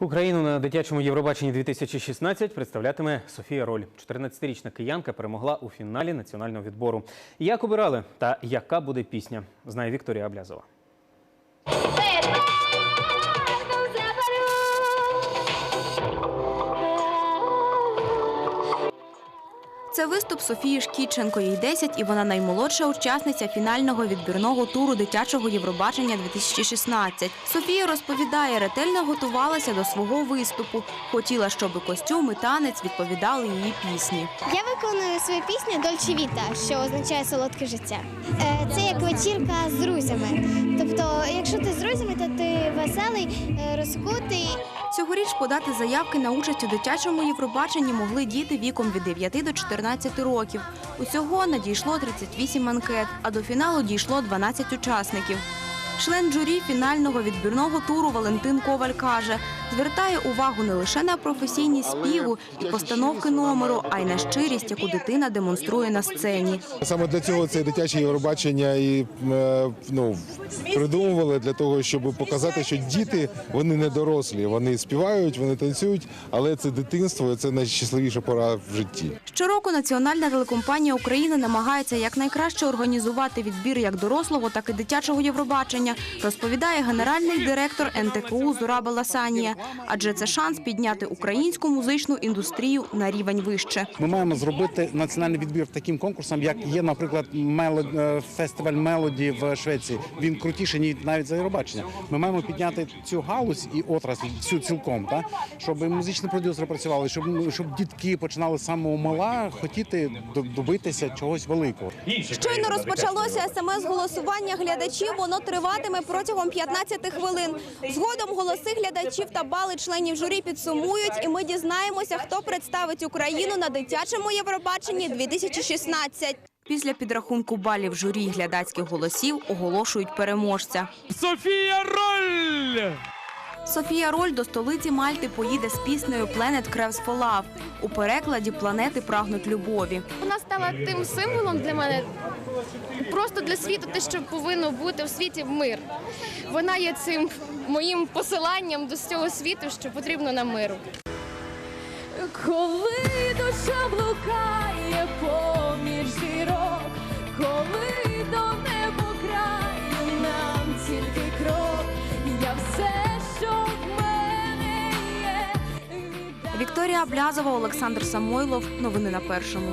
Україну на дитячому Євробаченні 2016 представлятиме Софія Роль. 14-річна киянка перемогла у фіналі національного відбору. Як обирали та яка буде пісня, знає Вікторія Аблязова. Це виступ Софії Шкіченко. Їй 10, і вона наймолодша учасниця фінального відбірного туру дитячого Євробачення 2016. Софія розповідає, ретельно готувалася до свого виступу. Хотіла, щоб костюм і танець відповідали її пісні. Я виконую свою пісню Дольче Віта, що означає солодке життя. Е, Це як вечірка з друзями. Тобто, якщо ти з друзями, то ти веселий, е, розкутий. Цьогоріч подати заявки на участь у дитячому Євробаченні могли діти віком від 9 до 14 років. Усього надійшло 38 анкет, а до фіналу дійшло 12 учасників. Член журі фінального відбірного туру Валентин Коваль каже, звертає увагу не лише на професійність співу і постановки номеру, а й на щирість, яку дитина демонструє на сцені. Саме для цього це дитяче Євробачення і е, ну, придумували для того, щоб показати, що діти вони не дорослі, вони співають, вони танцюють, але це дитинство, це найщасливіша пора в житті. Щороку Національна телекомпанія України намагається якнайкраще організувати відбір як дорослого, так і дитячого Євробачення, розповідає генеральний директор НТКУ Зураба Ласанія. Адже це шанс підняти українську музичну індустрію на рівень вище. Ми маємо зробити національний відбір таким конкурсом, як є, наприклад, е, фестиваль мелоді в Швеції. Він крутіший ніж навіть за Євробачення. Ми маємо підняти цю галузь і отрасль всю цілком, та щоб музичні продюсери працювали, щоб щоб дітки починали з самого мала хотіти до- добитися чогось великого. Щойно розпочалося смс-голосування глядачів. Воно триватиме протягом 15 хвилин. Згодом голоси глядачів та бали членів журі підсумують, і ми дізнаємося, хто представить Україну на дитячому Євробаченні 2016. Після підрахунку балів журі глядацьких голосів оголошують переможця. Софія Роль! Софія Роль до столиці Мальти поїде з піснею «Planet Craves for Love». У перекладі планети прагнуть любові. Вона стала тим символом для мене, просто для світу, те, що повинно бути в світі мир. Вона є цим моїм посиланням до цього світу, що потрібно нам миру. Коли душа блукає поміж Вікторія Блязова, Олександр Самойлов. Новини на першому.